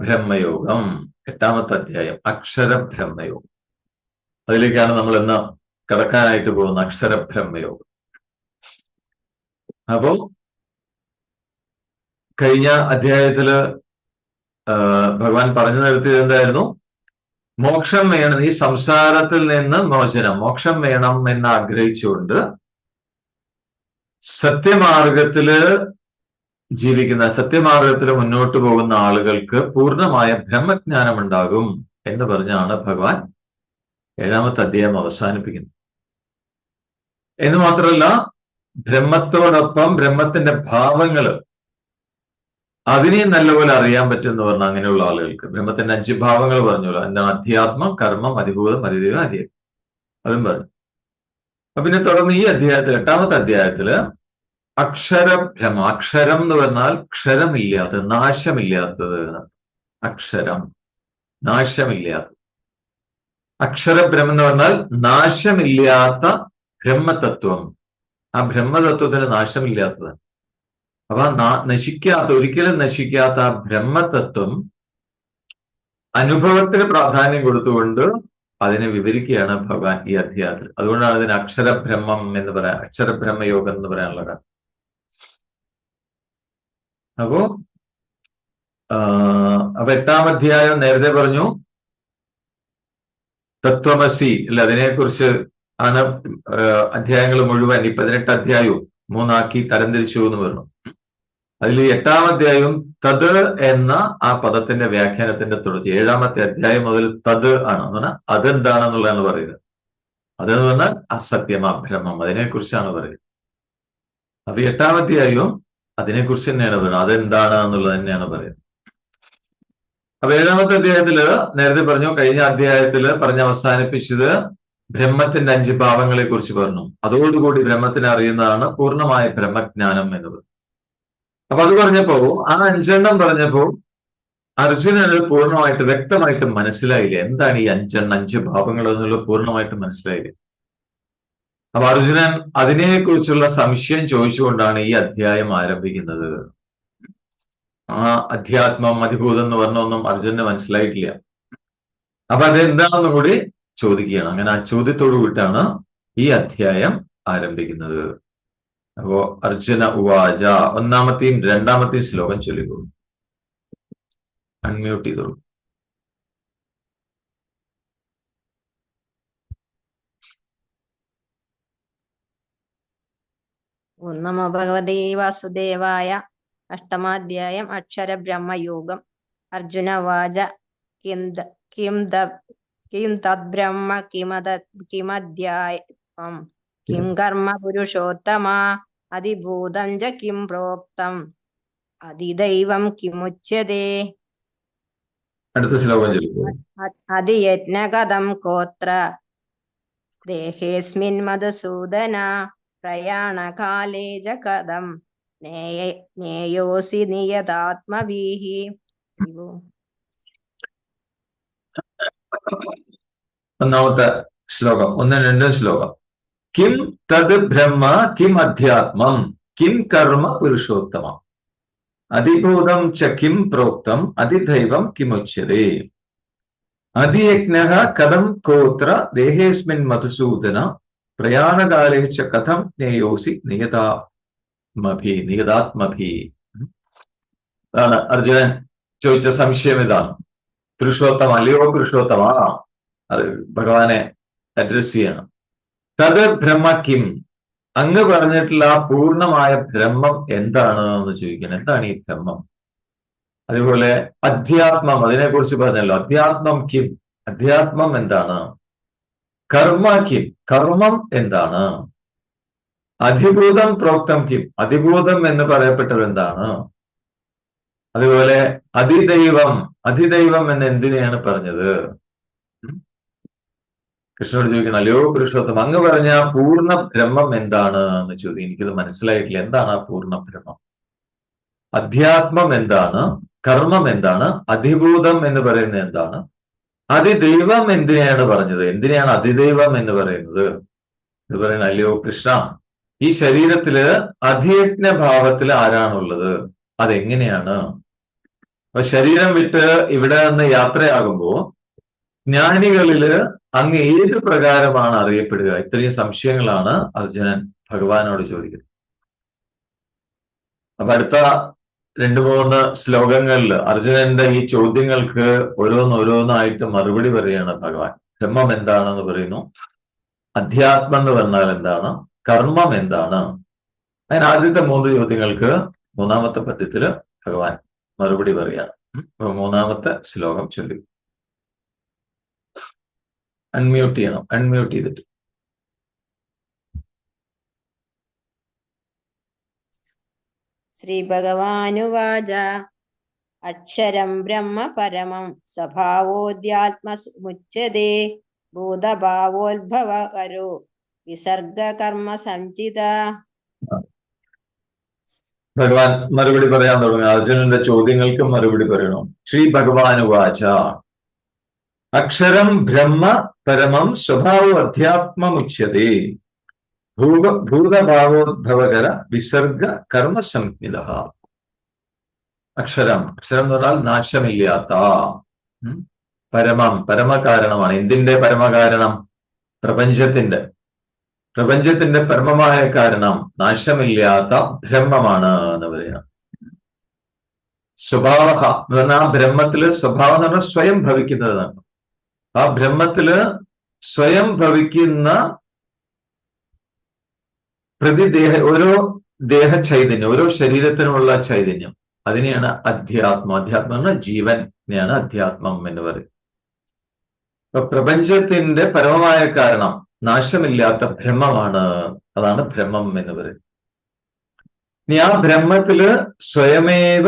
അക്ഷരബ്രഹ്മയോഗം എട്ടാമത്തെ അധ്യായം അക്ഷരബ്രഹ്മയോഗം. അതിലേക്കാണ് നമ്മൾ ഇന്ന് കടക്കാനായിട്ട് പോകുന്ന അക്ഷരബ്രഹ്മയോഗം. അപ്പോ കഴിഞ്ഞ അധ്യായത്തിൽ ഭഗവാൻ പറഞ്ഞു നിർത്തിയത് എന്തായിരുന്നു മോക്ഷം വേണം ഈ സംസാരത്തിൽ നിന്ന് മോചനം. മോക്ഷം വേണം എന്ന് ആഗ്രഹിച്ചുകൊണ്ട് സത്യമാർഗത്തിൽ ജീവിക്കുന്ന സത്യമാർഗത്തിൽ മുന്നോട്ട് പോകുന്ന ആളുകൾക്ക് പൂർണമായ ബ്രഹ്മജ്ഞാനം ഉണ്ടാകും എന്ന് പറഞ്ഞാണ് ഭഗവാൻ ഏഴാമത്തെ അധ്യായം അവസാനിപ്പിക്കുന്നത്. എന്ന് മാത്രമല്ല ബ്രഹ്മത്തോടൊപ്പം ബ്രഹ്മത്തിന്റെ ഭാവങ്ങൾ അതിനെയും നല്ലപോലെ അറിയാൻ പറ്റും എന്ന് പറഞ്ഞാൽ അങ്ങനെയുള്ള ആളുകൾക്ക്. ബ്രഹ്മത്തിന്റെ അഞ്ച് ഭാവങ്ങൾ പറഞ്ഞല്ലോ എന്താണ്? അധ്യാത്മം കർമ്മം അതിഭൂതം അതിദൈവം അധികം അതും പറഞ്ഞു. അപ്പൊ പിന്നെ തുടർന്ന് ഈ അധ്യായത്തിൽ എട്ടാമത്തെ അധ്യായത്തിൽ അക്ഷരഭ്രമ അക്ഷരം എന്ന് പറഞ്ഞാൽ ക്ഷരമില്ലാത്തത് നാശമില്ലാത്തത്. അക്ഷരം നാശമില്ലാത്തത് അക്ഷരബ്രഹ്മം എന്ന് പറഞ്ഞാൽ നാശമില്ലാത്ത ബ്രഹ്മതത്വം. ആ ബ്രഹ്മതത്വത്തിന് നാശമില്ലാത്തതാണ്. അപ്പൊ നശിക്കാത്ത ഒരിക്കലും നശിക്കാത്ത ആ ബ്രഹ്മതത്വം അനുഭവത്തിന് പ്രാധാന്യം കൊടുത്തുകൊണ്ട് അതിനെ വിവരിക്കുകയാണ് ഭഗവാൻ ഈ അധ്യായത്തിൽ. അതുകൊണ്ടാണ് ഇതിന് അക്ഷരബ്രഹ്മം എന്ന് പറയാൻ അക്ഷരബ്രഹ്മയോഗം എന്ന് പറയാനുള്ള കാരണം അപ്പോ അപ്പൊ എട്ടാം അധ്യായം നേരത്തെ പറഞ്ഞു തത്വമസി അല്ല? അതിനെക്കുറിച്ച് ആണ് അധ്യായങ്ങൾ മുഴുവൻ ഈ പതിനെട്ട് അധ്യായവും മൂന്നാക്കി തരംതിരിച്ചു എന്ന് പറഞ്ഞു. അതിൽ എട്ടാം അധ്യായം തത് എന്ന ആ പദത്തിന്റെ വ്യാഖ്യാനത്തിന്റെ തുടർച്ച ഏഴാമത്തെ അധ്യായം മുതൽ തത് ആണ്. എന്ന് പറഞ്ഞാൽ അതെന്താണെന്നുള്ളതാണ് പറയുന്നത്. അതെന്ന് പറഞ്ഞാൽ അസത്യം അഭ്രമം അതിനെക്കുറിച്ചാണ് പറയുന്നത്. അപ്പൊ എട്ടാം അധ്യായവും അതിനെക്കുറിച്ച് തന്നെയാണ് പറയുന്നത്. അതെന്താണ് എന്നുള്ളത് തന്നെയാണ് പറയുന്നത്. അപ്പൊ ഏഴാമത്തെ അധ്യായത്തിൽ നേരത്തെ പറഞ്ഞു കഴിഞ്ഞ അധ്യായത്തിൽ പറഞ്ഞ് അവസാനിപ്പിച്ചത് ബ്രഹ്മത്തിന്റെ അഞ്ച് ഭാവങ്ങളെ കുറിച്ച് പറഞ്ഞു. അതോടുകൂടി ബ്രഹ്മത്തിനെ അറിയുന്നതാണ് പൂർണമായ ബ്രഹ്മജ്ഞാനം എന്ന് പറഞ്ഞു അപ്പൊ അത് പറഞ്ഞപ്പോ ആ അഞ്ചെണ്ണം പറഞ്ഞപ്പോ അർജുനന് പൂർണമായിട്ട് വ്യക്തമായിട്ട് മനസ്സിലായില്ല. എന്താണ് ഈ അഞ്ചെണ്ണം അഞ്ച് ഭാവങ്ങൾ എന്നുള്ളത് പൂർണമായിട്ട് മനസ്സിലായില്ല. അപ്പൊ അർജുനൻ അതിനെക്കുറിച്ചുള്ള സംശയം ചോദിച്ചുകൊണ്ടാണ് ഈ അധ്യായം ആരംഭിക്കുന്നത്. ആ അധ്യാത്മം അതിഭൂതം എന്ന് പറഞ്ഞൊന്നും അർജുനന് മനസ്സിലായിട്ടില്ല. അപ്പൊ അതെന്താണെന്നും കൂടി ചോദിക്കുകയാണ്. അങ്ങനെ ആ ചോദ്യത്തോടു കൂടിയിട്ടാണ് ഈ അധ്യായം ആരംഭിക്കുന്നത്. അപ്പോ അർജുന ഉവാച ഒന്നാമത്തെയും രണ്ടാമത്തെയും ശ്ലോകം ചൊല്ലിക്കോളൂ അൺമ്യൂട്ട് ചെയ്തോളൂ. ഓം നമോ ഭഗവതേ വാസുദേവായ അഷ്ടമാധ്യായം അക്ഷരബ്രഹ്മയോഗം. അർജുന വാച കിം കിം തദ്ബ്രഹ്മ കിമത കിമധ്യായം കിം കർമ്മ പുരുഷോത്തമ അതിഭൂതം ച കിം പ്രോക്തം. അതിദൈവം കിമുച്യതേ അടുത്ത ശ്ലോകം അതിയജ്ഞകഥം കോത്ര. ദേഹേസ്മിൻ മധുസൂദന. പ്രയാണകാലേ ച കഥം നേയ നേയോസി നിയതാത്മഭീः ഇവോ ഒന്നാമത്തെ ശ്ലോകം ഒന്നും രണ്ടും ശ്ലോകം കിം തത് ബ്രഹ്മ കിം അധ്യാത്മം കിം കർമ്മ പുരുഷോത്തമം അതിഭൂതം ച കിം പ്രോക്തം അതിദൈവം കിമുച്യതേ അതിയജ്ഞ കഥം കോത്ര ദേഹേസ്മിൻ മധുസൂദന പ്രയാണകാലേ കഥം നേയോസി നിയതാത്മഭി നിയതാത്മഭി. അതാണ് അർജുനൻ ചോദിച്ച സംശയം ഇതാണ്. പുരുഷോത്തമ അല്ലയോ പുരുഷോത്തമ? അത് ഭഗവാനെ അഡ്രസ് ചെയ്യണം. തത് ബ്രഹ്മ കിം? അങ്ങ് പറഞ്ഞിട്ടുള്ള ആ പൂർണമായ ബ്രഹ്മം എന്താണ് എന്ന് ചോദിക്കണം. എന്താണ് ഈ ബ്രഹ്മം? അതുപോലെ അധ്യാത്മം അതിനെക്കുറിച്ച് പറഞ്ഞല്ലോ. അധ്യാത്മം കിം? അധ്യാത്മം എന്താണ്? കർമ്മ കിം. കർമ്മം എന്താണ്? അധിഭൂതം പ്രോക്തം കിം. അധിഭൂതം എന്ന് പറയപ്പെട്ടത് എന്താണ്? അതുപോലെ അതിദൈവം. അതിദൈവം എന്ന് എന്തിനെയാണ് പറഞ്ഞത്? കൃഷ്ണനോട് ചോദിക്കണം അല്ലയോ പുരുഷോത്തം അങ്ങ് പറഞ്ഞ പൂർണ ബ്രഹ്മം എന്താണ്? എന്ന് ചോദിക്കും എനിക്കത് മനസ്സിലായിട്ടില്ല. എന്താണ് ആ പൂർണ ബ്രഹ്മം? അധ്യാത്മം എന്താണ്? കർമ്മം എന്താണ്? അധിഭൂതം എന്ന് പറയുന്നത് എന്താണ്? അതിദൈവം എന്തിനെയാണ് പറഞ്ഞത്? എന്തിനെയാണ് അതിദൈവം എന്ന് പറയുന്നത്? ഇത് പറയുന്നത് അല്ലയോ കൃഷ്ണ ഈ ശരീരത്തിൽ അധിയജ്ഞ ഭാവത്തിൽ ആരാണുള്ളത്? അതെങ്ങനെയാണ്? അപ്പൊ ശരീരം വിട്ട് ഇവിടെ നിന്ന് യാത്രയാകുമ്പോ ജ്ഞാനികളിൽ അങ്ങ് ഏത് പ്രകാരമാണ് അറിയപ്പെടുക? ഇത്രയും സംശയങ്ങളാണ് അർജുനൻ ഭഗവാനോട് ചോദിക്കുന്നത്. അപ്പൊ അടുത്ത രണ്ടു മൂന്ന് ശ്ലോകങ്ങളിൽ അർജുനന്റെ ഈ ചോദ്യങ്ങൾക്ക് ഓരോന്നോരോന്നായിട്ട് മറുപടി പറയുകയാണ് ഭഗവാൻ. ബ്രഹ്മം എന്താണെന്ന് പറയുന്നു? അധ്യാത്മം എന്ന് പറഞ്ഞാൽ എന്താണ്? കർമ്മം എന്താണ്? അതിന് ആദ്യത്തെ മൂന്ന് ചോദ്യങ്ങൾക്ക് മൂന്നാമത്തെ പദ്യത്തിൽ ഭഗവാൻ മറുപടി പറയാണ്. മൂന്നാമത്തെ ശ്ലോകം ചൊല്ലി. അൺമ്യൂട്ട് ചെയ്യണം. അൺമ്യൂട്ട് ചെയ്തിട്ട്. ശ്രീഭഗവാനുവാച. അക്ഷരം ബ്രഹ്മ പരമം സ്വഭാവോദ്യാത്മമുച്യതേ ഭൂതഭാവോത്ഭവകരോ വിസർഗകർമ്മ സഞ്ചിത ഭഗവാൻ മറുപടി പറയാൻ തുടങ്ങി. അർജുനന്റെ ചോദ്യങ്ങൾക്ക് മറുപടി പറയണം? ശ്രീ ഭഗവാനുവാച അക്ഷരം ബ്രഹ്മ പരമം സ്വഭാവ അധ്യാത്മമുച്യതേ ഭൂത ഭൂതഭാവോദ്ഭവകര വിസർഗ കർമ്മസംഹിത. അക്ഷരം അക്ഷരം എന്ന് പറഞ്ഞാൽ നാശമില്ലാത്ത. പരമം പരമകാരണമാണ്. എന്തിന്റെ പരമകാരണം? പ്രപഞ്ചത്തിന്റെ പ്രപഞ്ചത്തിന്റെ പരമമായ കാരണം നാശമില്ലാത്ത ബ്രഹ്മമാണ് എന്ന് പറയുന്നത്. സ്വഭാവ എന്ന് പറഞ്ഞാൽ ആ ബ്രഹ്മത്തിൽ സ്വഭാവം എന്ന് പറഞ്ഞാൽ സ്വയം ഭവിക്കുന്നതാണ്. ആ ബ്രഹ്മത്തിൽ സ്വയം ഭവിക്കുന്ന പ്രതിദേഹ ഓരോ ദേഹ ചൈതന്യം ഓരോ ശരീരത്തിനുമുള്ള ചൈതന്യം അതിനെയാണ് അധ്യാത്മം. അധ്യാത്മം എന്ന ജീവനെയാണ് അധ്യാത്മം എന്ന് പറയും അപ്പൊ പ്രപഞ്ചത്തിന്റെ പരമമായ കാരണം നാശമില്ലാത്ത ബ്രഹ്മമാണ്. അതാണ് ബ്രഹ്മം എന്ന് പറയുന്നത്. ഇനി ആ ബ്രഹ്മത്തിൽ സ്വയമേവ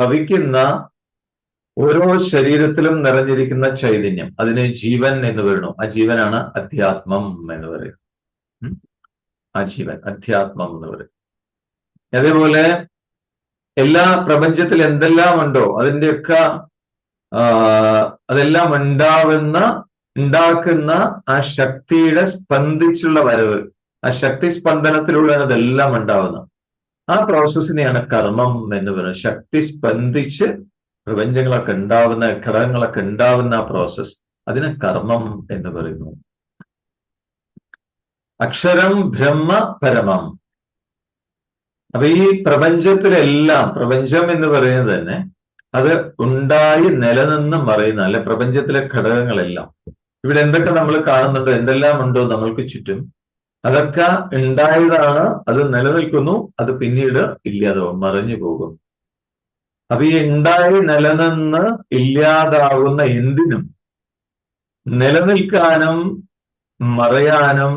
ഭവിക്കുന്ന ഓരോ ശരീരത്തിലും നിറഞ്ഞിരിക്കുന്ന ചൈതന്യം അതിന് ജീവൻ എന്ന് പറയുന്നു. ആ ജീവനാണ് അധ്യാത്മം എന്ന് പറയും ഉം. ആ ജീവൻ അധ്യാത്മം എന്ന് പറയും അതേപോലെ എല്ലാ പ്രപഞ്ചത്തിൽ എന്തെല്ലാം ഉണ്ടോ അതിന്റെയൊക്കെ അതെല്ലാം ഉണ്ടാവുന്ന ഉണ്ടാക്കുന്ന ആ ശക്തിയുടെ സ്പന്ദിച്ചുള്ള വരവ് ആ ശക്തി സ്പന്ദനത്തിലൂടെയാണ് അതെല്ലാം ഉണ്ടാവുന്നത് ആ പ്രോസസ്സിനെയാണ് കർമ്മം എന്ന് പറയുന്നത്. ശക്തി സ്പന്ദിച്ച് പ്രപഞ്ചങ്ങളൊക്കെ ഉണ്ടാവുന്ന ഘടകങ്ങളൊക്കെ ഉണ്ടാവുന്ന ആ പ്രോസസ് അതിനെ കർമ്മം എന്ന് പറയുന്നു. അക്ഷരം ബ്രഹ്മ പരമം. അപ്പൊ ഈ പ്രപഞ്ചത്തിലെല്ലാം പ്രപഞ്ചം എന്ന് പറയുന്നത് തന്നെ അത് ഉണ്ടായി നിലനിന്ന് മറയുന്ന അല്ലെ പ്രപഞ്ചത്തിലെ ഘടകങ്ങളെല്ലാം. ഇവിടെ എന്തൊക്കെ നമ്മൾ കാണുന്നുണ്ടോ എന്തെല്ലാം ഉണ്ടോ നമ്മൾക്ക് ചുറ്റും അതൊക്കെ ഉണ്ടായതാണ് അത് നിലനിൽക്കുന്നു അത് പിന്നീട് ഇല്ലാതാവും മറിഞ്ഞു പോകും. അപ്പൊ ഈ ഉണ്ടായി നിലനിന്ന് ഇല്ലാതാവുന്ന എന്തിനും നിലനിൽക്കാനും മറയാനും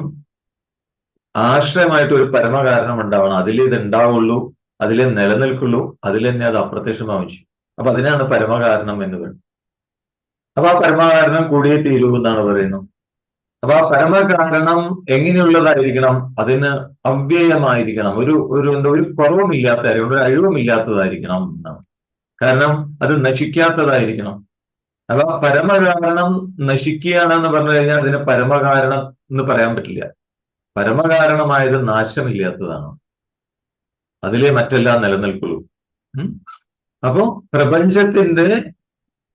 ആശ്രയമായിട്ട് ഒരു പരമകാരണം ഉണ്ടാവണം. അതിലേ ഇത് ഉണ്ടാവുള്ളൂ അതിലേ നിലനിൽക്കുള്ളൂ അതിൽ തന്നെ അത് അപ്രത്യക്ഷമാവും ചെയ്യും. അപ്പൊ അതിനാണ് പരമകാരണം എന്ന് പറയുന്നത്. അപ്പൊ ആ പരമകാരണം കൂടിയേ തീരൂ എന്നാണ് പറയുന്നത്. അപ്പൊ ആ പരമകാരണം എങ്ങനെയുള്ളതായിരിക്കണം? അതിന് അവ്യയമായിരിക്കണം. ഒരു ഒരു എന്താ ഒരു കുറവുമില്ലാത്തതായിരിക്കണം ഒരു അഴിവുമില്ലാത്തതായിരിക്കണം എന്നാണ്. കാരണം അത് നശിക്കാത്തതായിരിക്കണം. അപ്പൊ പരമകാരണം നശിക്കുകയാണെന്ന് പറഞ്ഞു കഴിഞ്ഞാൽ അതിന് പരമകാരണം എന്ന് പറയാൻ പറ്റില്ല. പരമകാരണമായത് നാശമില്ലാത്തതാണ്. അതിലെ മറ്റെല്ലാം നിലനിൽക്കുള്ളൂ. അപ്പോ പ്രപഞ്ചത്തിന്റെ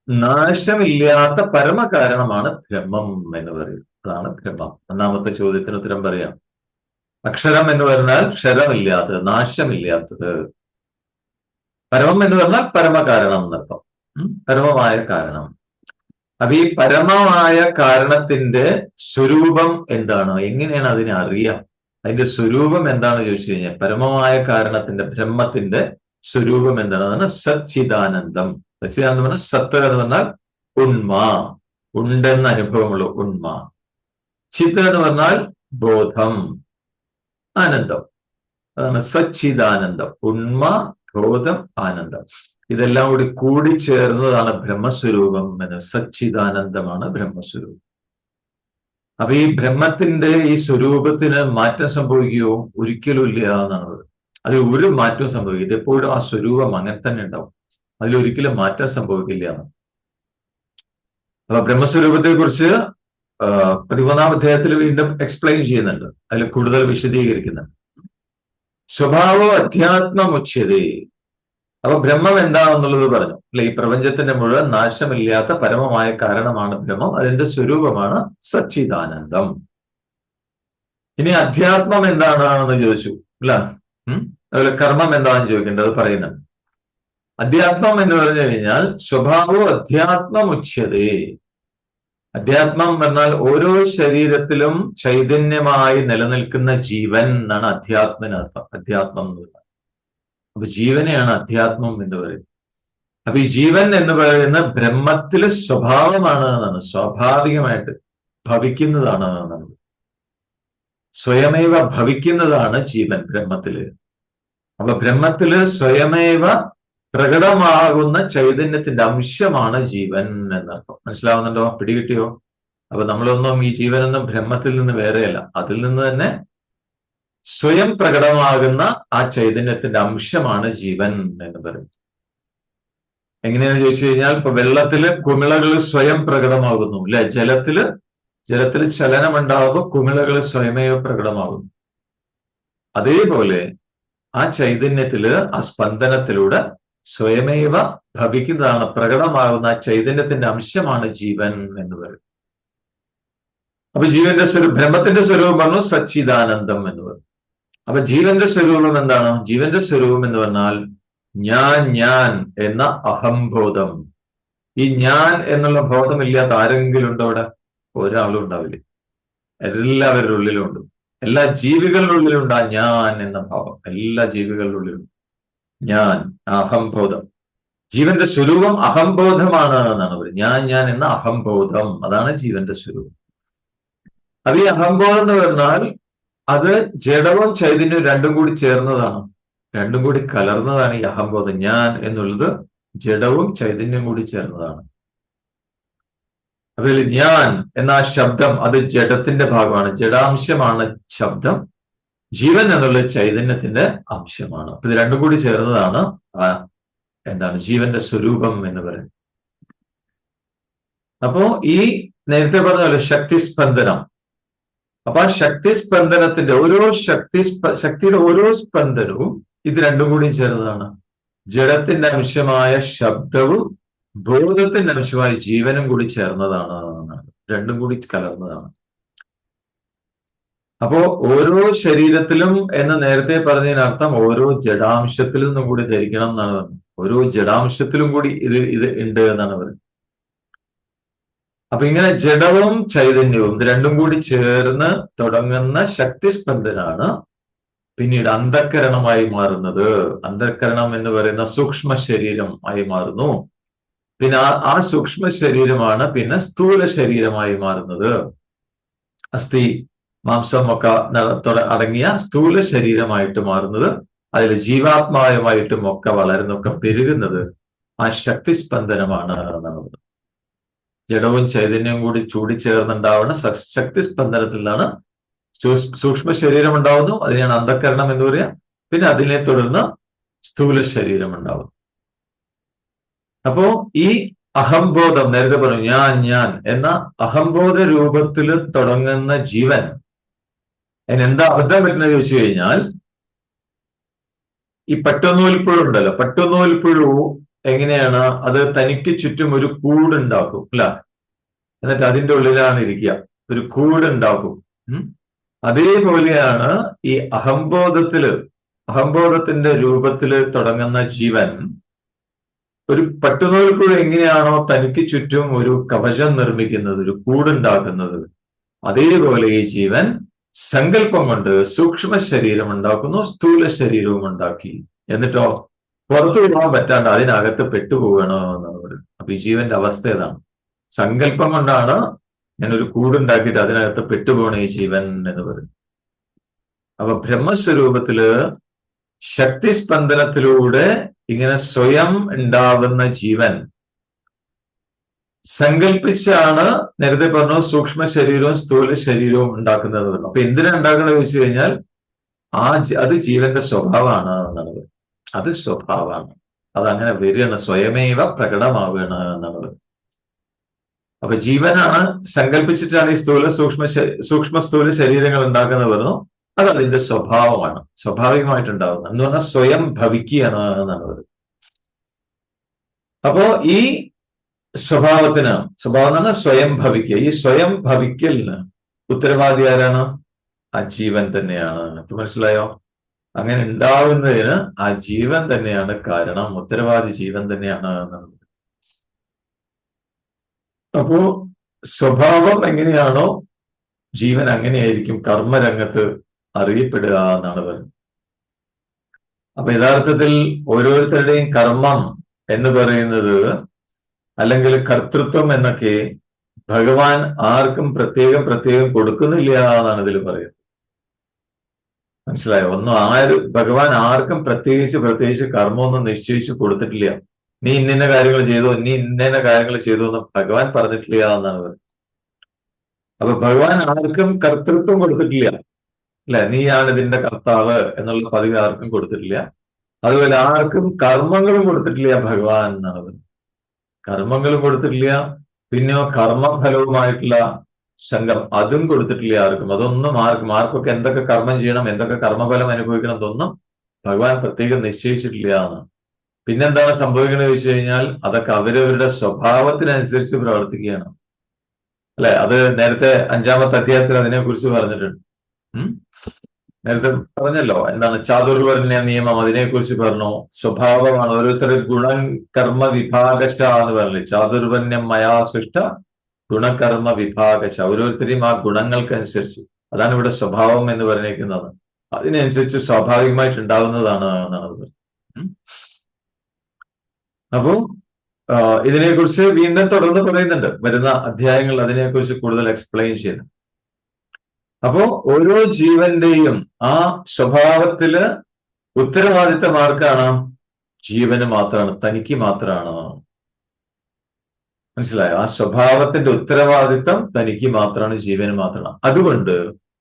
നാശമില്ലാത്ത പരമകാരണമാണ് ബ്രഹ്മം എന്ന് പറയുന്നത്. അതാണ് ബ്രഹ്മം ഒന്നാമത്തെ ചോദ്യത്തിന് ഉത്തരം പറയാം. അക്ഷരം എന്ന് പറഞ്ഞാൽ ക്ഷരമില്ലാത്തത് നാശമില്ലാത്തത്. പരമം എന്ന് പറഞ്ഞാൽ പരമകാരണം എന്നർത്ഥം. പരമമായ കാരണം. അപ്പൊ ഈ പരമമായ കാരണത്തിന്റെ സ്വരൂപം എന്താണ്? എങ്ങനെയാണ് അതിനെ അറിയാം? അതിന്റെ സ്വരൂപം എന്താണെന്ന് ചോദിച്ചു കഴിഞ്ഞാൽ പരമമായ കാരണത്തിന്റെ ബ്രഹ്മത്തിന്റെ സ്വരൂപം എന്താണ്? അതാണ് സച്ചിദാനന്ദം. സച്ചിദാനന്ദം പറഞ്ഞാൽ സത്ത് എന്ന് പറഞ്ഞാൽ ഉണ്മ. ഉണ്ടെന്ന അനുഭവമുള്ള ഉണ്മ. ചിത്ത് എന്ന് പറഞ്ഞാൽ ബോധം. ആനന്ദം. അതാണ് സച്ചിദാനന്ദം. ഉണ്മ ബോധം ആനന്ദം. ഇതെല്ലാം കൂടി കൂടിച്ചേർന്നതാണ് ബ്രഹ്മസ്വരൂപം എന്ന്. സച്ചിദാനന്ദമാണ് ബ്രഹ്മസ്വരൂപം. അപ്പൊ ഈ ബ്രഹ്മത്തിന്റെ ഈ സ്വരൂപത്തിന് മാറ്റം സംഭവിക്കുകയോ ഒരിക്കലും ഇല്ല എന്നാണ് അതിൽ ഒരു മാറ്റവും സംഭവിക്കും ഇത് എപ്പോഴും ആ സ്വരൂപം അങ്ങനെ തന്നെ ഉണ്ടാവും. അതിലൊരിക്കലും മാറ്റം സംഭവിക്കില്ല എന്ന്. അപ്പൊ ബ്രഹ്മസ്വരൂപത്തെ കുറിച്ച് പതിമൂന്നാം അധ്യായത്തിൽ വീണ്ടും എക്സ്പ്ലെയിൻ ചെയ്യുന്നുണ്ട്. അതിൽ കൂടുതൽ വിശദീകരിക്കുന്നുണ്ട്. സ്വഭാവോ അധ്യാത്മമുച്യതേ. അപ്പൊ ബ്രഹ്മം എന്താണെന്നുള്ളത് പറഞ്ഞു. അല്ലെ ഈ പ്രപഞ്ചത്തിന്റെ മുഴുവൻ നാശമില്ലാത്ത പരമമായ കാരണമാണ് ബ്രഹ്മം. അതിന്റെ സ്വരൂപമാണ് സച്ചിദാനന്ദം. ഇനി അധ്യാത്മം എന്താണെന്ന് ചോദിച്ചു. അല്ല അതുപോലെ കർമ്മം എന്താണെന്ന് ചോദിക്കേണ്ടത് പറയുന്നുണ്ട്. അധ്യാത്മം എന്ന് പറഞ്ഞു കഴിഞ്ഞാൽ സ്വഭാവവും അധ്യാത്മം ഉച്ചതേ അധ്യാത്മം പറഞ്ഞാൽ ഓരോ ശരീരത്തിലും ചൈതന്യമായി നിലനിൽക്കുന്ന ജീവൻ എന്നാണ് അധ്യാത്മനർത്ഥം. അധ്യാത്മം എന്ന് പറയുന്നത്. അപ്പൊ ജീവനെയാണ് അധ്യാത്മം എന്ന് പറയുന്നത്. അപ്പൊ ഈ ജീവൻ എന്ന് പറയുന്ന ബ്രഹ്മത്തിലെ സ്വഭാവമാണ് എന്നാണ്. സ്വാഭാവികമായിട്ട് ഭവിക്കുന്നതാണ് എന്നാണ് സ്വയമേവ ഭവിക്കുന്നതാണ് ജീവൻ ബ്രഹ്മത്തിൽ. അപ്പൊ ബ്രഹ്മത്തിൽ സ്വയമേവ പ്രകടമാകുന്ന ചൈതന്യത്തിന്റെ അംശമാണ് ജീവൻ എന്നർത്ഥം. മനസ്സിലാവുന്നുണ്ടോ? പിടികിട്ടിയോ? അപ്പൊ നമ്മളൊന്നും ഈ ജീവനൊന്നും ബ്രഹ്മത്തിൽ നിന്ന് വേറെയല്ല. അതിൽ നിന്ന് തന്നെ സ്വയം പ്രകടമാകുന്ന ആ ചൈതന്യത്തിന്റെ അംശമാണ് ജീവൻ എന്ന് പറയുന്നത്. എങ്ങനെയാന്ന് ചോദിച്ചു കഴിഞ്ഞാൽ ഇപ്പൊ വെള്ളത്തിൽ കുമിളകൾ സ്വയം പ്രകടമാകുന്നു അല്ലെ? ജലത്തിൽ ജലത്തിൽ ചലനം ഉണ്ടാകുമ്പോൾ കുമിളകൾ സ്വയമേവ പ്രകടമാകുന്നു. അതേപോലെ ആ ചൈതന്യത്തിൽ ആ സ്പന്ദനത്തിലൂടെ സ്വയമേവ ഭവിക്കുന്നതാണ് പ്രകടമാകുന്ന ആ ചൈതന്യത്തിന്റെ അംശമാണ് ജീവൻ എന്ന് പറയും അപ്പൊ ജീവന്റെ സ്വരൂപ ബ്രഹ്മത്തിന്റെ സ്വരൂപം പറഞ്ഞു സച്ചിദാനന്ദം എന്ന് പറയും അപ്പൊ ജീവന്റെ സ്വരൂപം എന്താണ്? ജീവന്റെ സ്വരൂപം എന്ന് പറഞ്ഞാൽ ഞാൻ ഞാൻ എന്ന അഹംബോധം. ഈ ഞാൻ എന്നുള്ള ബോധമില്ലാത്ത ആരെങ്കിലും ഉണ്ടോ അവിടെ? ഒരാളും ഉണ്ടാവില്ല. എല്ലാവരുടെ ഉള്ളിലുണ്ട് എല്ലാ ജീവികളുടെ ഉള്ളിലുണ്ട് ആ ഞാൻ എന്ന ഭാവം. എല്ലാ ജീവികളുടെ ഉള്ളിലുണ്ട് ഞാൻ അഹംബോധം. ജീവന്റെ സ്വരൂപം അഹംബോധമാണ് എന്നാണ് പറയുന്നത്. ഞാൻ ഞാൻ എന്ന അഹംബോധം. അതാണ് ജീവന്റെ സ്വരൂപം. അപ്പൊ ഈ അഹംബോധം എന്ന് പറഞ്ഞാൽ അത് ജഡവും ചൈതന്യവും രണ്ടും കൂടി ചേർന്നതാണ്. രണ്ടും കൂടി കലർന്നതാണ് ഈ അഹംബോധം. ഞാൻ എന്നുള്ളത് ജഡവും ചൈതന്യവും കൂടി ചേർന്നതാണ്. അതിൽ ഞാൻ എന്ന ആ ശബ്ദം അത് ജഡത്തിന്റെ ഭാഗമാണ്. ജഡാംശമാണ് ശബ്ദം. ജീവൻ എന്നുള്ള ചൈതന്യത്തിന്റെ അംശമാണ്. ഇത് രണ്ടും കൂടി ചേർന്നതാണ് ആ എന്താണ് ജീവന്റെ സ്വരൂപം എന്ന് പറയുന്നത്. അപ്പോ ഈ നേരത്തെ പറഞ്ഞ പോലെ ശക്തിസ്പന്ദനം. അപ്പൊ ആ ശക്തിസ്പന്ദനത്തിന്റെ ഓരോ ശക്തി ശക്തിയുടെ ഓരോ സ്പന്ദനവും ഇത് രണ്ടും കൂടി ചേർന്നതാണ്. ജഡത്തിന്റെ അംശമായ ശബ്ദവും ബോധത്തിന്റെ അംശമായ ജീവനും കൂടി ചേർന്നതാണ്. രണ്ടും കൂടി കലർന്നതാണ്. അപ്പോ ഓരോ ശരീരത്തിലും എന്ന് നേരത്തെ പറഞ്ഞതിനർത്ഥം ഓരോ ജഡാംശത്തിൽ നിന്നും കൂടി ധരിക്കണം എന്നാണ് പറഞ്ഞത്. ഓരോ ജഡാംശത്തിലും കൂടി ഇത് ഇത് ഉണ്ട് എന്നാണ് പറയുന്നത് അപ്പൊ ഇങ്ങനെ ജഡവും ചൈതന്യവും രണ്ടും കൂടി ചേർന്ന് തുടങ്ങുന്ന ശക്തിസ്പന്ദനാണ് പിന്നീട് അന്ധക്കരണമായി മാറുന്നത്. അന്ധക്കരണം എന്ന് പറയുന്ന സൂക്ഷ്മ ശരീരം ആയി മാറുന്നു. പിന്നെ ആ ആ സൂക്ഷ്മ ശരീരമാണ് പിന്നെ സ്ഥൂല ശരീരമായി മാറുന്നത്. അസ്ഥി മാംസമൊക്കെ അടങ്ങിയ സ്ഥൂല ശരീരമായിട്ട് മാറുന്നത്. അതിൽ ജീവാത്മാവുമായിട്ടും ഒക്കെ വളരുന്നൊക്കെ പെരുകുന്നത് ആ ശക്തിസ്പന്ദനമാണ് ജഡവും ചൈതന്യവും കൂടി ചൂടിച്ചേർന്നുണ്ടാവുന്ന ശക്തിസ്പന്ദനത്തിൽ നിന്നാണ് സൂക്ഷ്മ ശരീരം ഉണ്ടാവുന്നു. അതിനാണ് അന്ധകരണം എന്ന് പറയാം. പിന്നെ അതിനെ തുടർന്ന് സ്ഥൂല ശരീരം ഉണ്ടാവുന്നു. അപ്പോ ഈ അഹംബോധം നേരത്തെ പറഞ്ഞു ഞാൻ ഞാൻ എന്ന അഹംബോധ രൂപത്തിൽ തുടങ്ങുന്ന ജീവൻ അതിനെന്താ അബദ്ധം പറ്റുന്നത് ചോദിച്ചു കഴിഞ്ഞാൽ ഈ പട്ടുനൂൽപ്പുഴു ഉണ്ടല്ലോ പട്ടുനൂൽപ്പുഴു എങ്ങനെയാണ് അത് തനിക്ക് ചുറ്റും ഒരു കൂടുണ്ടാക്കും അല്ല? എന്നിട്ട് അതിന്റെ ഉള്ളിലാണ് ഇരിക്കുക. ഒരു കൂടുണ്ടാക്കും. അതേപോലെയാണ് ഈ അഹംബോധത്തിൽ അഹംബോധത്തിന്റെ രൂപത്തിൽ തുടങ്ങുന്ന ജീവൻ ഒരു പട്ടുനൂൽപ്പുഴ എങ്ങനെയാണോ തനിക്ക് ചുറ്റും ഒരു കവചം നിർമ്മിക്കുന്നത് ഒരു കൂടുണ്ടാക്കുന്നത്. അതേപോലെ ഈ ജീവൻ സങ്കല്പം കൊണ്ട് സൂക്ഷ്മ ശരീരം ഉണ്ടാക്കുന്നു സ്ഥൂല ശരീരവും ഉണ്ടാക്കി. എന്നിട്ടോ? പുറത്തു പോകാൻ പറ്റാണ്ട് അതിനകത്ത് പെട്ടുപോകണോ എന്നാണ് പറയുന്നത്. അപ്പൊ ഈ ജീവന്റെ അവസ്ഥ ഏതാണ്? സങ്കല്പം കൊണ്ടാണ് ഞാൻ ഒരു കൂടുണ്ടാക്കിയിട്ട് അതിനകത്ത് പെട്ടുപോകണ ഈ ജീവൻ എന്ന് പറയുന്നത്. അപ്പൊ ബ്രഹ്മസ്വരൂപത്തിൽ ശക്തിസ്പന്ദനത്തിലൂടെ ഇങ്ങനെ സ്വയം ഉണ്ടാവുന്ന ജീവൻ സങ്കല്പിച്ചാണ് നേരത്തെ പറഞ്ഞു സൂക്ഷ്മ ശരീരവും സ്ഥൂല ശരീരവും ഉണ്ടാക്കുന്നത്. അപ്പൊ എന്തിനാ ഉണ്ടാക്കണമെന്ന് ചോദിച്ചു കഴിഞ്ഞാൽ ആ അത് ജീവന്റെ സ്വഭാവമാണ് എന്നാണ് അത് സ്വഭാവമാണ്. അതങ്ങനെ വരികയാണ്. സ്വയമേവ പ്രകടമാവുകയാണ് എന്നുള്ളത്. അപ്പൊ ജീവനാണ് സങ്കല്പിച്ചിട്ടാണ് ഈ സ്ഥൂല സൂക്ഷ്മ സൂക്ഷ്മ സ്ഥൂല ശരീരങ്ങൾ ഉണ്ടാക്കുന്നത് പറഞ്ഞു അത് അതിന്റെ സ്വഭാവമാണ്. സ്വാഭാവികമായിട്ടുണ്ടാവുന്നത് എന്ന് പറഞ്ഞാൽ സ്വയം ഭവിക്കുകയാണ് എന്നുള്ളത്. അപ്പോ ഈ സ്വഭാവത്തിന് സ്വഭാവം എന്ന് സ്വയം ഭവിക്കുക. ഈ സ്വയം ഭവിക്കലിന് ഉത്തരവാദി ആരാണ്? ആ ജീവൻ തന്നെയാണ്. മനസ്സിലായോ? അങ്ങനെ ഉണ്ടാവുന്നതിന് ആ ജീവൻ തന്നെയാണ് കാരണം. ഉത്തരവാദി ജീവൻ തന്നെയാണ് അപ്പോ സ്വഭാവം എങ്ങനെയാണോ ജീവൻ അങ്ങനെയായിരിക്കും. കർമ്മരംഗത്ത് അറിയപ്പെടുക എന്നാണ് പറയുന്നത്. അപ്പൊ യഥാർത്ഥത്തിൽ ഓരോരുത്തരുടെയും കർമ്മം എന്ന് പറയുന്നത് അല്ലെങ്കിൽ കർത്തൃത്വം എന്നൊക്കെ ഭഗവാൻ ആർക്കും പ്രത്യേകം പ്രത്യേകം കൊടുക്കുന്നില്ല എന്നാണ് ഇതിൽ പറയുന്നത്. മനസ്സിലായോ? ഒന്നും ആരും ഭഗവാൻ ആർക്കും പ്രത്യേകിച്ച് പ്രത്യേകിച്ച് കർമ്മമൊന്നും നിശ്ചയിച്ച് കൊടുത്തിട്ടില്ല. നീ ഇന്നിന്ന കാര്യങ്ങൾ ചെയ്തോ നീ ഇന്ന കാര്യങ്ങൾ ചെയ്തു എന്ന് ഭഗവാൻ പറഞ്ഞിട്ടില്ല എന്നാണ് പറയുന്നത്. അപ്പൊ ഭഗവാൻ ആർക്കും കർത്തൃത്വം കൊടുത്തിട്ടില്ല. അല്ലെ? നീയാണ് ഇതിന്റെ കർത്താവ് എന്നുള്ള പദവി ആർക്കും കൊടുത്തിട്ടില്ല. അതുപോലെ ആർക്കും കർമ്മങ്ങളും കൊടുത്തിട്ടില്ല ഭഗവാൻ എന്നാണ് പറയുന്നത്. കർമ്മങ്ങളും കൊടുത്തിട്ടില്ല. പിന്നെയോ കർമ്മഫലവുമായിട്ടുള്ള സംഘം അതും കൊടുത്തിട്ടില്ല ആർക്കും. അതൊന്നും ആർക്കും ആർക്കൊക്കെ എന്തൊക്കെ കർമ്മം ചെയ്യണം എന്തൊക്കെ കർമ്മഫലം അനുഭവിക്കണം അതൊന്നും ഭഗവാൻ പ്രത്യേകം നിശ്ചയിച്ചിട്ടില്ല എന്ന്. പിന്നെന്താണ് സംഭവിക്കുന്നത് വെച്ച് കഴിഞ്ഞാൽ അതൊക്കെ അവരവരുടെ സ്വഭാവത്തിനനുസരിച്ച് പ്രവർത്തിക്കുകയാണ്. അല്ലെ? അത് നേരത്തെ അഞ്ചാമത്തെ അധ്യായത്തിൽ അതിനെക്കുറിച്ച് പറഞ്ഞിട്ടുണ്ട്. നേരത്തെ പറഞ്ഞല്ലോ എന്താണ് ചാതുർവർണ നിയമം അതിനെക്കുറിച്ച് പറഞ്ഞു. സ്വഭാവമാണ് ഓരോരുത്തരുടെ ഗുണം കർമ്മ വിഭാഗ എന്ന് പറഞ്ഞില്ലേ ചാതുർവർണ്യം മയാ സൃഷ്ട ഗുണകർമ്മ വിഭാഗശ ഓരോരുത്തരെയും ആ ഗുണങ്ങൾക്കനുസരിച്ച്. അതാണ് ഇവിടെ സ്വഭാവം എന്ന് പറഞ്ഞിരിക്കുന്നത്. അതിനനുസരിച്ച് സ്വാഭാവികമായിട്ട് ഉണ്ടാകുന്നതാണ് എന്നാണ് അപ്പോ ഇതിനെക്കുറിച്ച് വീണ്ടും തുടർന്ന് പറയുന്നുണ്ട്. വരുന്ന അധ്യായങ്ങൾ അതിനെക്കുറിച്ച് കൂടുതൽ എക്സ്പ്ലെയിൻ ചെയ്യുന്നു. അപ്പോ ഓരോ ജീവന്റെയും ആ സ്വഭാവത്തിൽ ഉത്തരവാദിത്തം ആർക്കാണ് ജീവന് മാത്രമാണ് തനിക്ക് മാത്രമാണ്. മനസ്സിലായോ? ആ സ്വഭാവത്തിന്റെ ഉത്തരവാദിത്തം തനിക്ക് മാത്രമാണ് ജീവന് മാത്രമാണ്. അതുകൊണ്ട്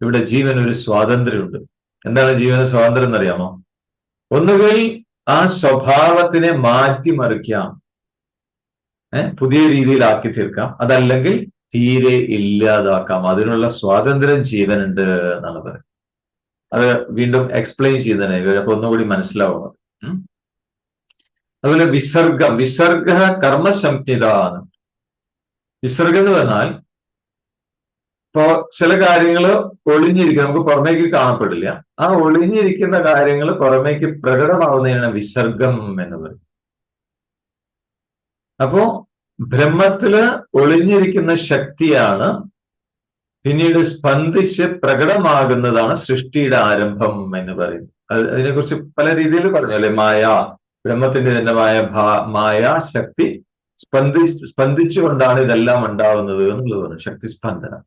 ഇവിടെ ജീവൻ ഒരു സ്വാതന്ത്ര്യമുണ്ട്. എന്താണ് ജീവന സ്വാതന്ത്ര്യം എന്നറിയാമോ? ഒന്നുകിൽ ആ സ്വഭാവത്തിനെ മാറ്റിമറിക്കാം. ഏഹ് പുതിയ രീതിയിലാക്കി തീർക്കാം. അതല്ലെങ്കിൽ തീരെ ഇല്ലാതാക്കാം. അതിനുള്ള സ്വാതന്ത്ര്യം ജീവനുണ്ട് എന്നാണ് പറയുന്നത്. അത് വീണ്ടും എക്സ്പ്ലെയിൻ ചെയ്യുന്നതിനെ അപ്പൊ ഒന്നുകൂടി മനസ്സിലാവുന്നത് അതുപോലെ വിസർഗം. വിസർഗ കർമ്മസംഹിത വിസർഗം എന്ന് പറഞ്ഞാൽ ഇപ്പോ ചില കാര്യങ്ങൾ ഒളിഞ്ഞിരിക്കുക നമുക്ക് പുറമേക്ക് കാണപ്പെടില്ല. ആ ഒളിഞ്ഞിരിക്കുന്ന കാര്യങ്ങൾ പുറമേക്ക് പ്രകടമാവുന്നതിനാണ് വിസർഗം എന്ന് പറയും അപ്പോ ബ്രഹ്മത്തിൽ ഒളിഞ്ഞിരിക്കുന്ന ശക്തിയാണ് പിന്നീട് സ്പന്ദിച്ച് പ്രകടമാകുന്നതാണ് സൃഷ്ടിയുടെ ആരംഭം എന്ന് പറയുന്നത്. അത് അതിനെക്കുറിച്ച് പല രീതിയിൽ പറഞ്ഞു അല്ലെ? മായ ബ്രഹ്മത്തിന്റെ തന്നെ മായ ഭാ മായ ശക്തി സ്പന്ദി സ്പന്ദിച്ചുകൊണ്ടാണ് ഇതെല്ലാം ഉണ്ടാവുന്നത് എന്നുള്ളതാണ് ശക്തി സ്പന്ദനം.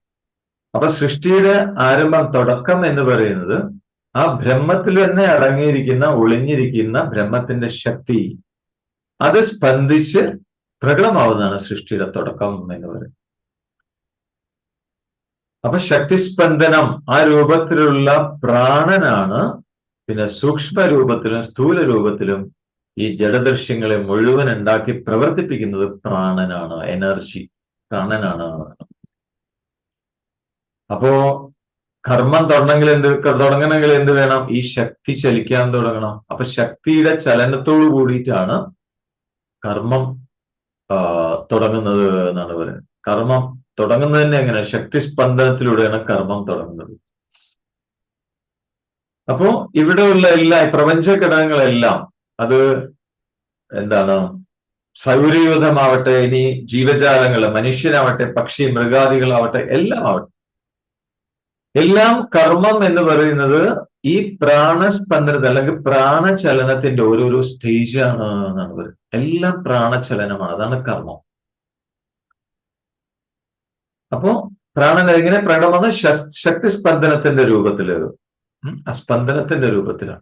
അപ്പൊ സൃഷ്ടിയുടെ ആരംഭം തുടക്കം എന്ന് പറയുന്നത് ആ ബ്രഹ്മത്തിൽ തന്നെ അടങ്ങിയിരിക്കുന്ന ഒളിഞ്ഞിരിക്കുന്ന ബ്രഹ്മത്തിന്റെ ശക്തി. അത് സ്പന്ദിച്ച് പ്രകടമാവുന്നതാണ് സൃഷ്ടിയുടെ തുടക്കം എന്ന് പറയുന്നത്. അപ്പൊ ശക്തിസ്പന്ദനം ആ രൂപത്തിലുള്ള പ്രാണനാണ്. പിന്നെ സൂക്ഷ്മ രൂപത്തിലും സ്ഥൂല രൂപത്തിലും ഈ ജഡദൃശ്യങ്ങളെ മുഴുവൻ ഉണ്ടാക്കി പ്രവർത്തിപ്പിക്കുന്നത് പ്രാണനാണ് എനർജി പ്രാണനാണ് അപ്പോ കർമ്മം തുടങ്ങണമെങ്കിൽ എന്ത് തുടങ്ങണമെങ്കിൽ എന്ത് വേണം? ഈ ശക്തി ചലിക്കാൻ തുടങ്ങണം. അപ്പൊ ശക്തിയുടെ ചലനത്തോട് കൂടിയിട്ടാണ് കർമ്മം തുടങ്ങുന്നത് എന്നാണ് പറയുന്നത്. കർമ്മം തുടങ്ങുന്നത് തന്നെ ശക്തി സ്പന്ദനത്തിലൂടെയാണ് കർമ്മം തുടങ്ങുന്നത്. അപ്പോ ഇവിടെയുള്ള എല്ലാ പ്രപഞ്ച ഘടകങ്ങളെല്ലാം അത് എന്താണ്? സൗരയൂഥമാവട്ടെ ഇനി ജീവജാലങ്ങൾ മനുഷ്യനാവട്ടെ പക്ഷി മൃഗാദികളാവട്ടെ എല്ലാം ആവട്ടെ എല്ലാം കർമ്മം എന്ന് പറയുന്നത് ഈ പ്രാണസ്പന്ദനത്തെ അല്ലെങ്കിൽ പ്രാണചലനത്തിന്റെ ഓരോരോ ആണ് എന്നാണ് പറയുന്നത്. എല്ലാം പ്രാണചലനമാണ്. അതാണ് കർമ്മം. അപ്പോ പ്രാണൻ എങ്ങനെ പ്രകടമാണ് ശക്തി സ്പന്ദനത്തിന്റെ രൂപത്തിൽ. ആ സ്പന്ദനത്തിന്റെ രൂപത്തിലാണ്.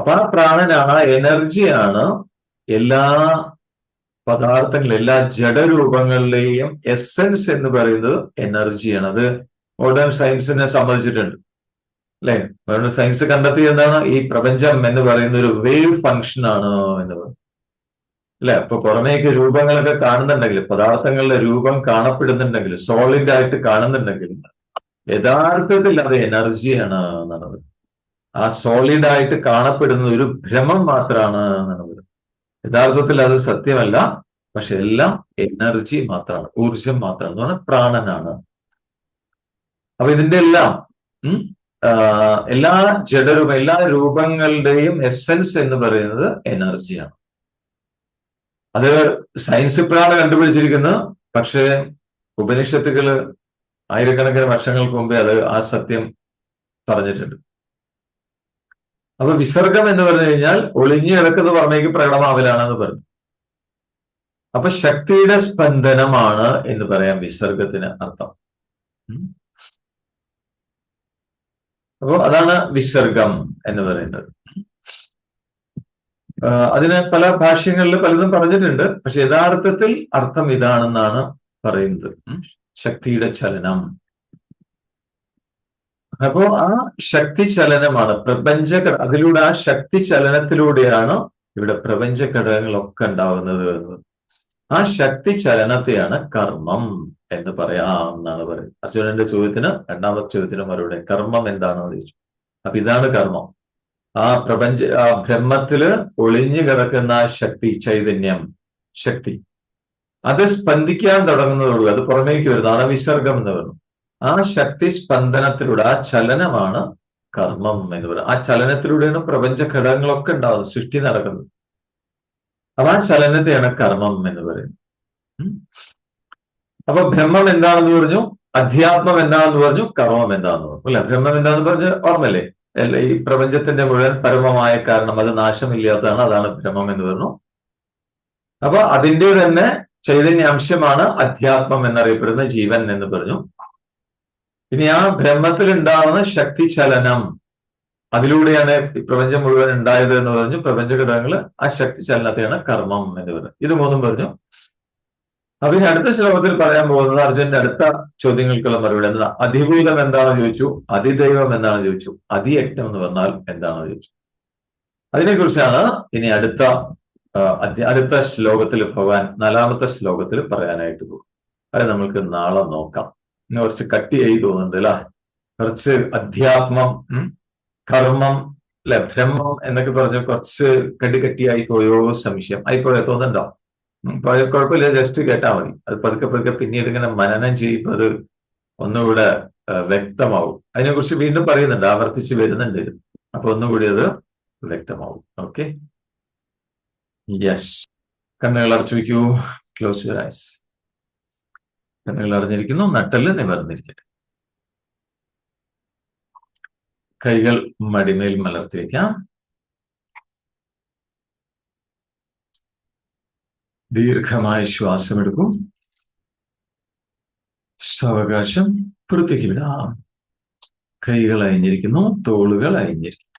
അപ്പൊ ആ പ്രാണനാണ് ആ എനർജിയാണ് എല്ലാ പദാർത്ഥങ്ങളും എല്ലാ ജഡരൂപങ്ങളിലെയും എസെൻസ് എന്ന് പറയുന്നത് എനർജിയാണ്. അത് മോഡേൺ സയൻസിനെ സംബന്ധിച്ചിട്ടുണ്ട്. അല്ലെ? മോഡേൺ സയൻസ് കണ്ടെത്തി എന്താണ്? ഈ പ്രപഞ്ചം എന്ന് പറയുന്ന ഒരു വേവ് ഫങ്ഷൻ ആണ് എന്ന് പറയുന്നത്. അല്ലെ? അപ്പൊ പുറമേക്ക് രൂപങ്ങളൊക്കെ കാണുന്നുണ്ടെങ്കിൽ പദാർത്ഥങ്ങളുടെ രൂപം കാണപ്പെടുന്നുണ്ടെങ്കിൽ സോളിഡ് ആയിട്ട് കാണുന്നുണ്ടെങ്കിൽ യഥാർത്ഥത്തിൽ അത് എനർജിയാണ് എന്നാണ് ആ സോളിഡ് ആയിട്ട് കാണപ്പെടുന്ന ഒരു ഭ്രമം മാത്രമാണ് എന്നാണ് പറയുന്നത്. യഥാർത്ഥത്തിൽ അത് സത്യമല്ല. പക്ഷെ എല്ലാം എനർജി മാത്രമാണ് ഊർജം മാത്രമാണ് എന്ന് പറഞ്ഞാൽ പ്രാണനാണ്. അപ്പൊ ഇതിന്റെ എല്ലാം എല്ലാ ജഡരൂപ എല്ലാ രൂപങ്ങളുടെയും എസെൻസ് എന്ന് പറയുന്നത് എനർജിയാണ് അത് സയൻസ് ഇപ്പോഴാണ് കണ്ടുപിടിച്ചിരിക്കുന്നത്. പക്ഷേ ഉപനിഷത്തുകൾ ആയിരക്കണക്കിന് വർഷങ്ങൾക്ക് മുമ്പേ അത് ആ സത്യം പറഞ്ഞിട്ടുണ്ട്. അപ്പൊ വിസർഗം എന്ന് പറഞ്ഞു കഴിഞ്ഞാൽ ഒളിഞ്ഞു കിടക്കുന്ന പറഞ്ഞേക്ക് പ്രകടമാവലാണെന്ന് പറഞ്ഞു. അപ്പൊ ശക്തിയുടെ സ്പന്ദനമാണ് എന്ന് പറയാം വിസർഗത്തിന് അർത്ഥം. അപ്പൊ അതാണ് വിസർഗം എന്ന് പറയുന്നത്. അതിന് പല ഭാഷ്യങ്ങളിൽ പലതും പറഞ്ഞിട്ടുണ്ട്. പക്ഷെ യഥാർത്ഥത്തിൽ അർത്ഥം ഇതാണെന്നാണ് പറയുന്നത്. ശക്തിയുടെ ചലനം. അപ്പോ ആ ശക്തി ചലനമാണ്. പ്രപഞ്ച അതിലൂടെ ആ ശക്തി ചലനത്തിലൂടെയാണ് ഇവിടെ പ്രപഞ്ച ഘടകങ്ങളൊക്കെ ഉണ്ടാവുന്നത് ആ ശക്തി ചലനത്തെയാണ് കർമ്മം എന്ന് പറയാം എന്നാണ് പറയുന്നത്. അർജുനന്റെ ചോദ്യത്തിന് രണ്ടാമത്തെ ചോദ്യത്തിന് മറുപടി. കർമ്മം എന്താണെന്ന് ചോദിച്ചു. അപ്പൊ ഇതാണ് കർമ്മം. ആ പ്രപഞ്ച ആ ബ്രഹ്മത്തിൽ ഒളിഞ്ഞു കിടക്കുന്ന ആ ശക്തി ചൈതന്യം ശക്തി. അത് സ്പന്ദിക്കാൻ തുടങ്ങുന്നതോടുകൂടി അത് പുറമേക്ക് വരുന്നതാണ് വിസർഗം എന്ന് പറയുന്നത്. ആ ശക്തി സ്പന്ദനത്തിലൂടെ ആ ചലനമാണ് കർമ്മം എന്ന് പറയുന്നത്. ആ ചലനത്തിലൂടെയാണ് പ്രപഞ്ച ഘടകങ്ങളൊക്കെ ഉണ്ടാവുന്നത് സൃഷ്ടി നടക്കുന്നത്. അപ്പൊ ആ ചലനത്തെയാണ് കർമ്മം എന്ന് പറയുന്നത്. അപ്പൊ ബ്രഹ്മം എന്താണെന്ന് പറഞ്ഞു? അധ്യാത്മം എന്താണെന്ന് പറഞ്ഞു? കർമ്മം എന്താണെന്ന് പറഞ്ഞു. അല്ല? ബ്രഹ്മം എന്താണെന്ന് പറഞ്ഞ് ഓർമ്മല്ലേ അല്ല ഈ പ്രപഞ്ചത്തിന്റെ മുഴുവൻ പരമമായ കാരണം അത് നാശമില്ലാത്തതാണ് അതാണ് ബ്രഹ്മം എന്ന് പറഞ്ഞു. അപ്പൊ അതിന്റെ തന്നെ ചൈതന്യ അംശമാണ് അധ്യാത്മം എന്നറിയപ്പെടുന്ന ജീവൻ എന്ന് പറഞ്ഞു. ഇനി ആ ബ്രഹ്മത്തിൽ ഉണ്ടാവുന്ന ശക്തി ചലനം അതിലൂടെയാണ് പ്രപഞ്ചം മുഴുവൻ ഉണ്ടായത് എന്ന് പറഞ്ഞു. പ്രപഞ്ച ഘടകങ്ങൾ ആ ശക്തി ചലനത്തെയാണ് കർമ്മം എന്ന് പറയുന്നത്. ഇത് മൂന്നും പറഞ്ഞു. അപ്പൊ ഇനി അടുത്ത ശ്ലോകത്തിൽ പറയാൻ പോകുന്നത് അർജുനന്റെ അടുത്ത ചോദ്യങ്ങൾക്കുള്ള മറുപടി. എന്താ? അതിഭൂതം എന്താണെന്ന് ചോദിച്ചു. അതിദൈവം എന്താണെന്ന് ചോദിച്ചു. അതിയജ്ഞം എന്ന് പറഞ്ഞാൽ എന്താണെന്ന് ചോദിച്ചു. അതിനെക്കുറിച്ചാണ് ഇനി അടുത്ത അടുത്ത ശ്ലോകത്തിൽ പോകാൻ നാലാമത്തെ ശ്ലോകത്തിൽ പറയാനായിട്ട് പോകും അത് നമ്മൾക്ക് നാളെ നോക്കാം. ഇന്ന് കുറച്ച് കട്ടിയായി തോന്നുന്നുണ്ട് അല്ല? കുറച്ച് അധ്യാത്മം കർമ്മം അല്ലെ ബ്രഹ്മം എന്നൊക്കെ പറഞ്ഞ് കുറച്ച് കടികട്ടിയായി പോയോ സംശയം. ആയിപ്പോയോ? തോന്നുന്നുണ്ടോ? പഴയ കുഴപ്പമില്ല. ജസ്റ്റ് കേട്ടാൽ മതി. അത് പതുക്കെ പതുക്കെ പിന്നീട് ഇങ്ങനെ മനനം ചെയ്യുമ്പോൾ അത് ഒന്നുകൂടെ വ്യക്തമാവും വ്യക്തമാവും. അതിനെക്കുറിച്ച് വീണ്ടും പറയുന്നുണ്ട്. ആവർത്തിച്ച് വരുന്നുണ്ട് ഇത്. അപ്പൊ ഒന്നുകൂടി അത് വ്യക്തമാവും. ഓക്കെ യെസ് കണ്ണുകൾ അടച്ചു വയ്ക്കൂ. ക്ലോസ് യുവർ ഐസ് കണ്ണുകൾ അടഞ്ഞിരിക്കുന്നു നട്ടൽ നിവർന്നിരിക്കട്ടെ കൈകൾ മടിമേൽ മലർത്തി വയ്ക്കാം ദീർഘമായ ശ്വാസമെടുക്കൂ സാവകാശം പുറത്തേക്ക് വിടാം. കൈകൾ അയഞ്ഞിരിക്കുന്നു തോളുകൾ അയഞ്ഞിരിക്കുന്നു.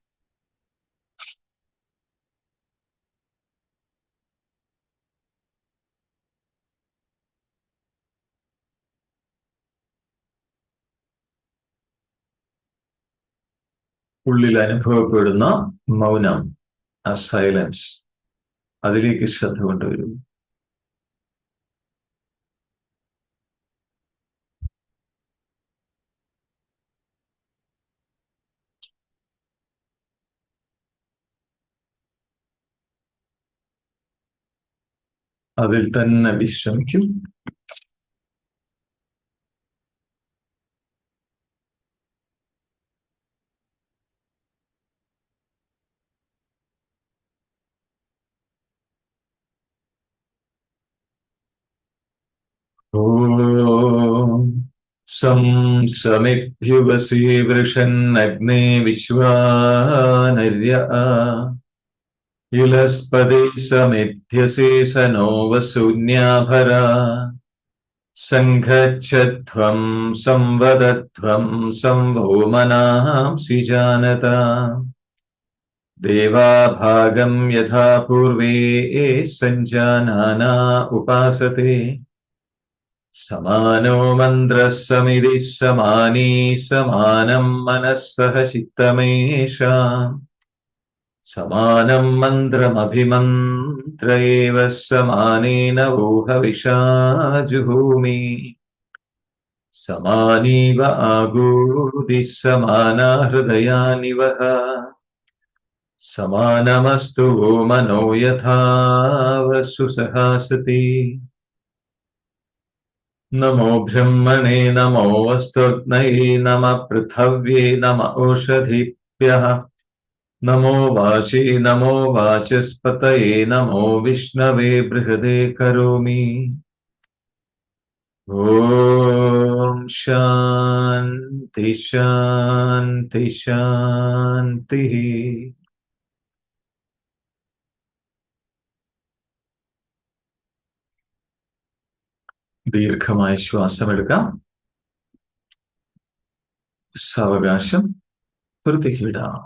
ഉള്ളിൽ അനുഭവപ്പെടുന്ന മൗനം ആ സൈലൻസ് അതിലേക്ക് ശ്രദ്ധ കൊണ്ടുവരും. അതിൽ തന്നെ വിശ്രമിക്കും. सं समिद्ध्युवसी वृषन्नग्ने विश्वानर्य। इलस्पदे समिध्यसे स नो वसून्याभरा सङ्घच्छध्वम् संवदध्वम् सम्भोमनाहाँसिजानता देवाभागम् यथा पूर्वे सञ्जानाना उपासते। समानो मन्द्रः समिति समानी समानम् मनः सह चित्तमेषाम् समानम् मन्त्रमभिमन्त्र एव समानेन वोहविषाजुभूमि समानीव आगूदिः समाना हृदयानि वः समानमस्तु मनो यथा वसु सहासति नमो ब्रह्मणे नमो वस्तुग्नये नम पृथव्ये नम ओषधिभ्यः नमो वाचे नमो वाचस्पतये नमो विष्णवे बृहदे करोमि। ॐ शान्ति शान्ति शान्तिः। ദീർഘമായ ശ്വാസമെടുക്കാം സാവകാശം വൃത്തിക്കിടാം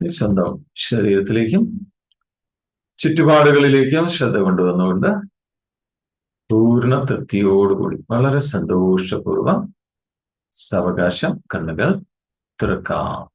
സ്വന്തം ശരീരത്തിലേക്കും ചുറ്റുപാടുകളിലേക്കും ശ്രദ്ധ കൊണ്ടുവന്നുകൊണ്ട് പൂർണ തൃപ്തിയോടുകൂടി വളരെ സന്തോഷപൂർവം സാവകാശം കണ്ണുകൾ തുറക്കാം.